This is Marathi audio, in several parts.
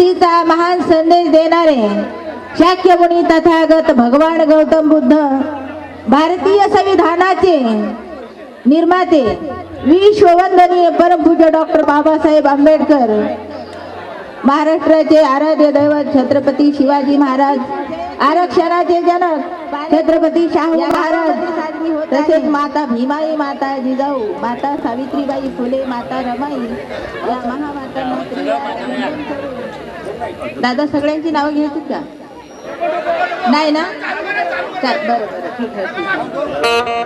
शांतीचा महान संदेश देणारे शाक्यमुनी तथागत भगवान गौतम बुद्ध भारतीय संविधानाचे निर्माते विश्ववंदनीय परमपूज्य डॉक्टर बाबासाहेब आंबेडकर महाराष्ट्राचे आराध्य दैवत छत्रपती शिवाजी महाराज आरक्षणाचे जनक छत्रपती शाहू महाराज तसेच माता भीमाई माता जिजाऊ माता सावित्रीबाई फुले माता रमाई या महामाता दादा सगळ्यांची नावं घ्यायची का नाही ना? चाल बरं बरं ठीक आहे ठीक आहे.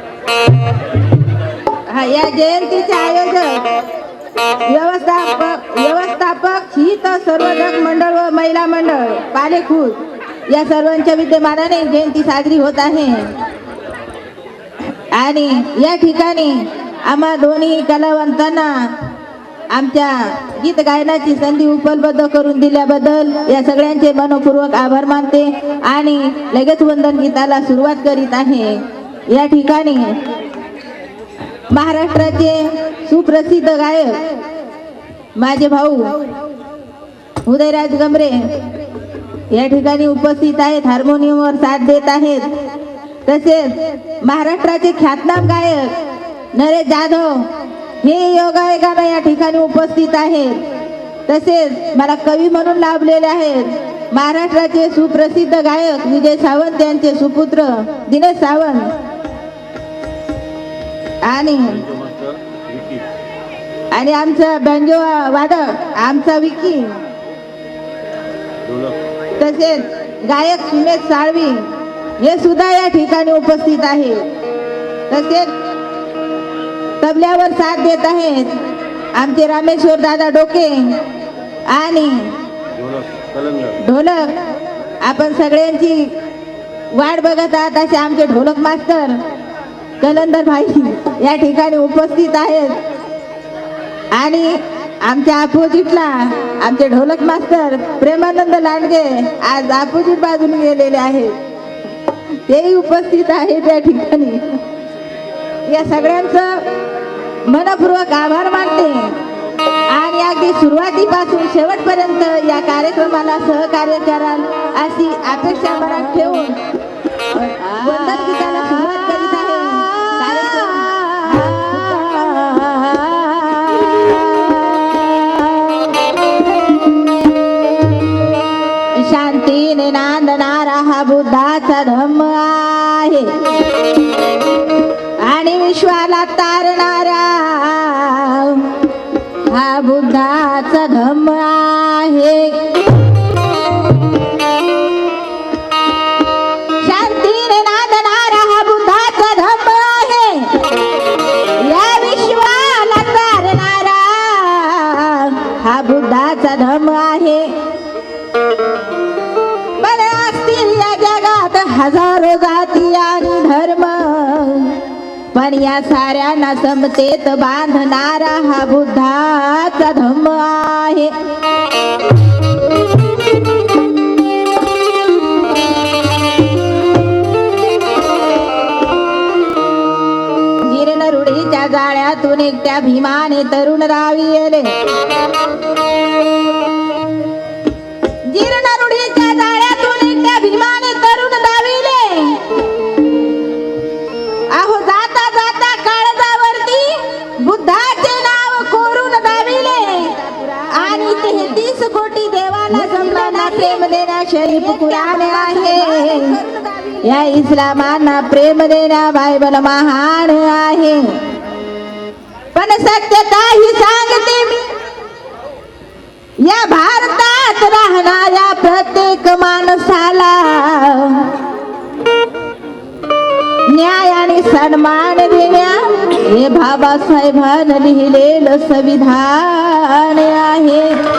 हा या जयंतीचे आयोजक व्यवस्थापक व्यवस्थापक हित सर्वजक मंडळ व महिला मंडळ पालेखूद या सर्वांच्या विद्यमानाने जयंती साजरी होत आहे. आणि या ठिकाणी आम्हा दोन्ही कलावंतांना आमच्या गीत गायनाची संधी उपलब्ध करून दिल्याबद्दल या सगळ्यांचे मनपूर्वक आभार मानते आणि लगेच वंदन गीताला सुरुवात करीत आहे. या ठिकाणी महाराष्ट्राचे सुप्रसिद्ध गायक माझे भाऊ उदयराज गमरे या ठिकाणी उपस्थित आहेत हार्मोनियमवर साथ देत आहेत. तसेच महाराष्ट्राचे ख्यातनाम गायक नरेश जाधव हे योगायोगानं या ठिकाणी उपस्थित आहेत. तसेच मला कवी म्हणून लाभलेले आहेत. महाराष्ट्राचे सुप्रसिद्ध गायक विजय सावंत यांचे सुपुत्र दिनेश सावंत. आणि आणि आमचा बँजो वादक आमचा विकी. तसेच गायक सुमेश साळवी हे सुद्धा या ठिकाणी उपस्थित आहे तसेच तबल्यावर साथ देत आहेत. आमचे रामेश्वर दादा डोके आणि ढोलक. आपण सगळ्यांची वाट बघत आहात असे आमचे ढोलक मास्टर कलंदर भाई या ठिकाणी उपस्थित आहेत. आणि आमच्या अपोजिटला आमचे ढोलक मास्टर प्रेमानंद लांडगे आज अपोजिट बाजूने गेलेले आहेत. तेही उपस्थित आहेत या ठिकाणी. या सगळ्यांचं मनपूर्वक आभार मानते. आणि अगदी सुरुवातीपासून शेवटपर्यंत या कार्यक्रमाला सहकार्य कराल अशी अपेक्षा मनात ठेवून गीताला सुरुवात करीत आहे. शांतीने नांदणारा हा बुद्धाचा धम्म आहे. आणि विश्वाला या साऱ्यांना समतेत बांधणारा हा बुद्धाचा धम्म आहे. जाळ्यातून एकट्या भीमाने तरुण रावी येले प्रेम शरीफ कुराने आहे. या इस्लामांना प्रेम देण्या बायबल महान आहे. पण सत्यता ही सांगते मी. या भारतात राहणाऱ्या प्रत्येक माणसाला न्याय आणि सन्मान देण्या हे बाबासाहेबांनी लिहिलेलं संविधान आहे.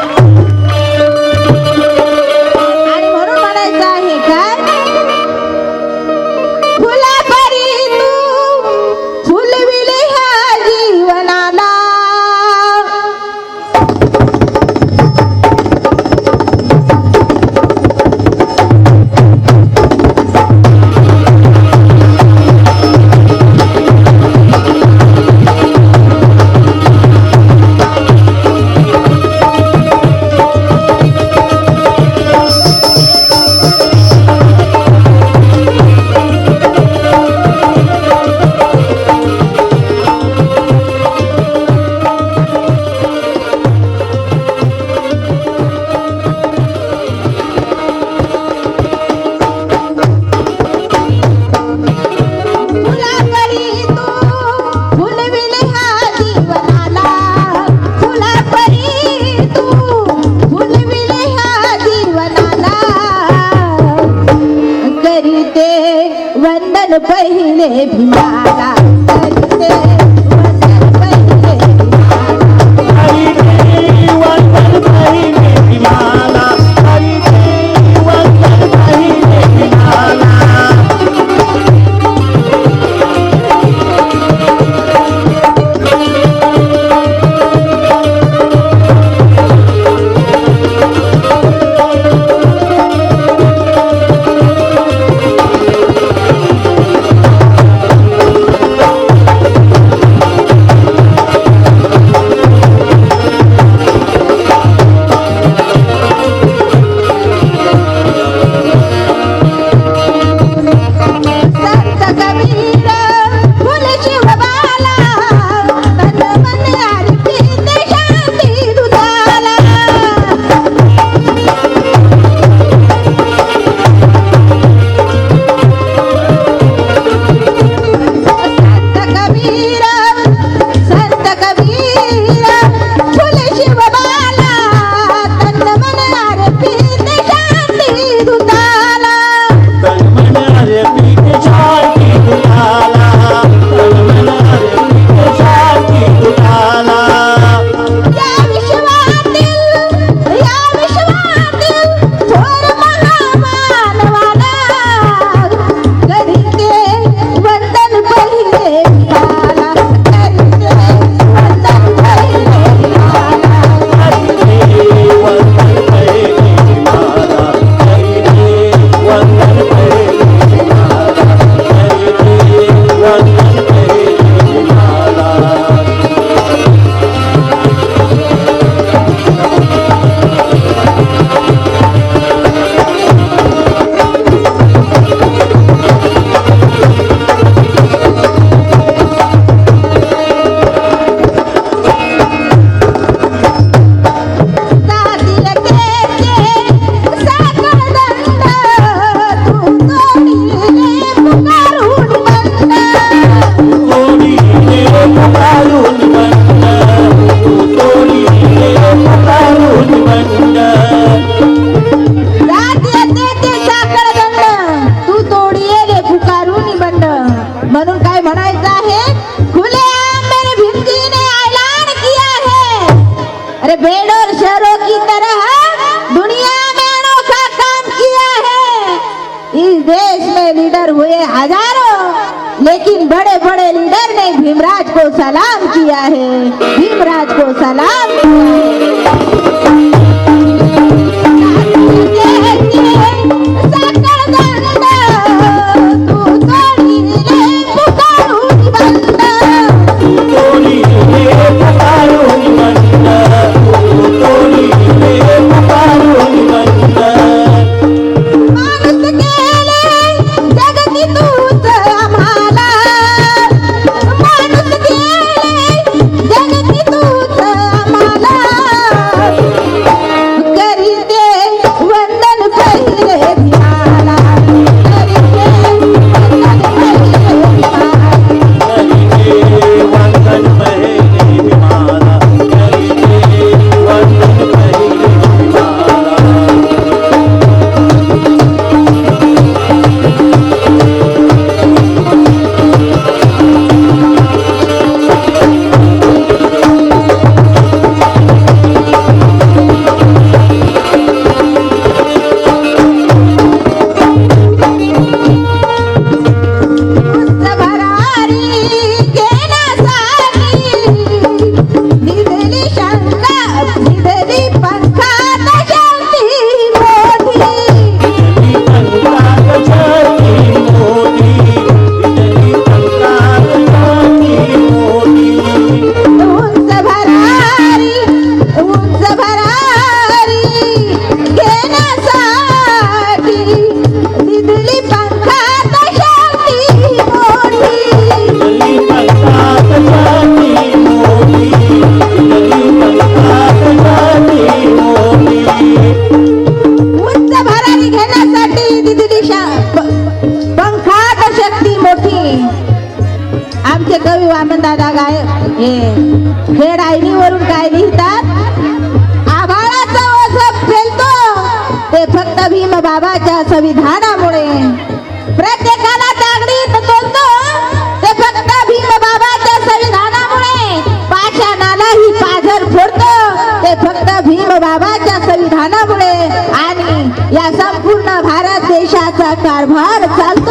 या संपूर्ण भारत देशाचा कारभार चालतो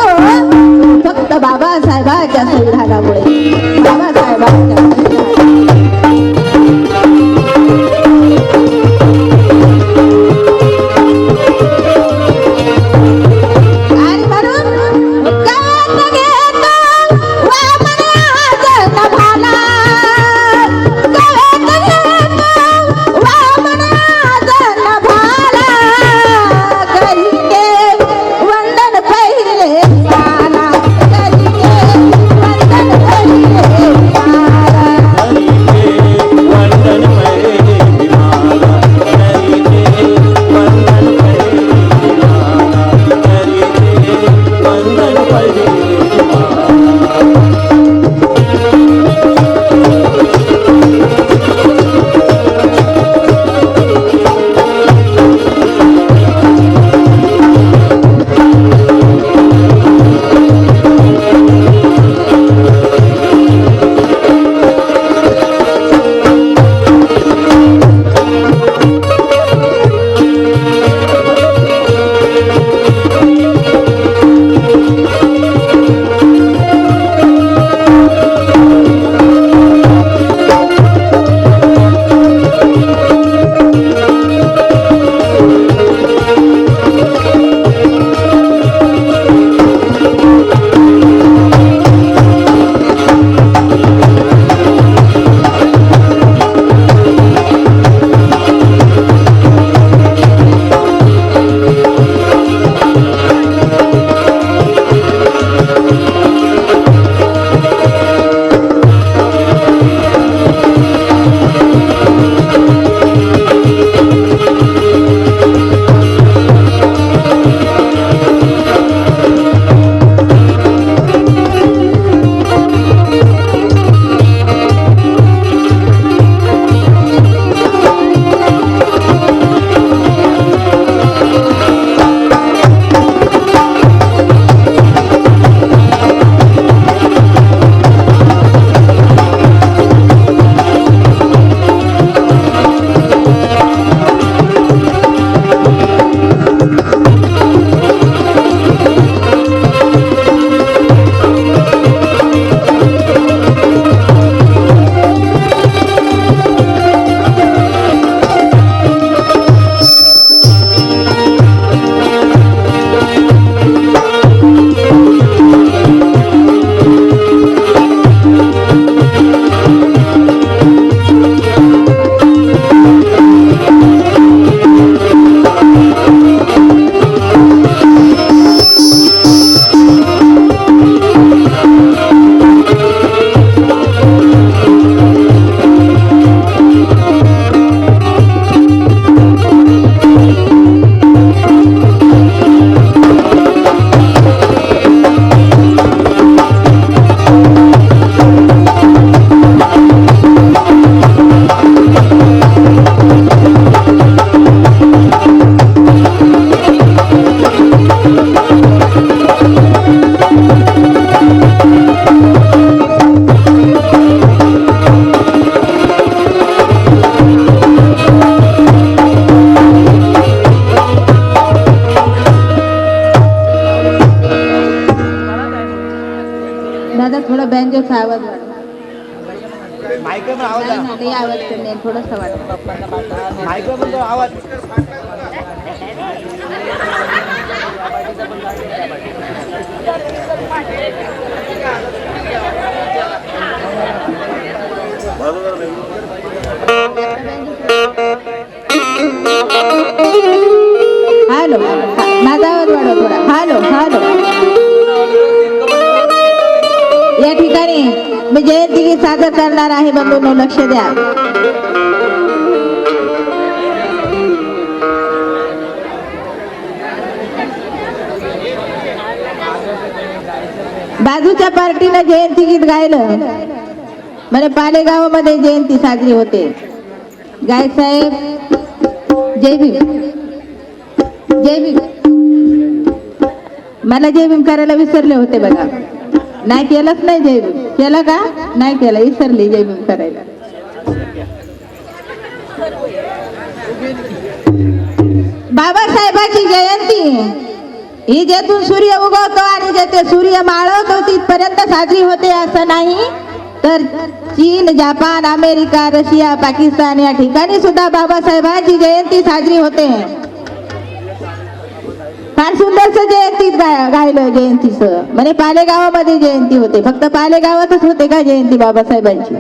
बदलणार आहे बंधूंनो लक्ष द्या. बाजूच्या पार्टीनं जयंती गीत गायलं. म्हणजे पालेगावमध्ये जयंती साजरी होते. गाय साहेब जय भीम. मला जयभीम करायला विसरले होते बघा. नाही केलंच नाही जयभीम. केलं का? नाही केलं. विसरली जयभीम करायला. बाबासाहेबाची जयंती. ही जेथून सूर्य उगवतो आणि जेथे सूर्य माळवतो तिथपर्यंत साजरी होते असं नाही. तर चीन जापान अमेरिका रशिया पाकिस्तान या ठिकाणी सुद्धा बाबासाहेबांची जयंती साजरी होते. फार सुंदरच जयंती गायलं जयंतीचं. म्हणजे पालेगावामध्ये जयंती होते. फक्त पालेगावातच होते का जयंती बाबासाहेबांची?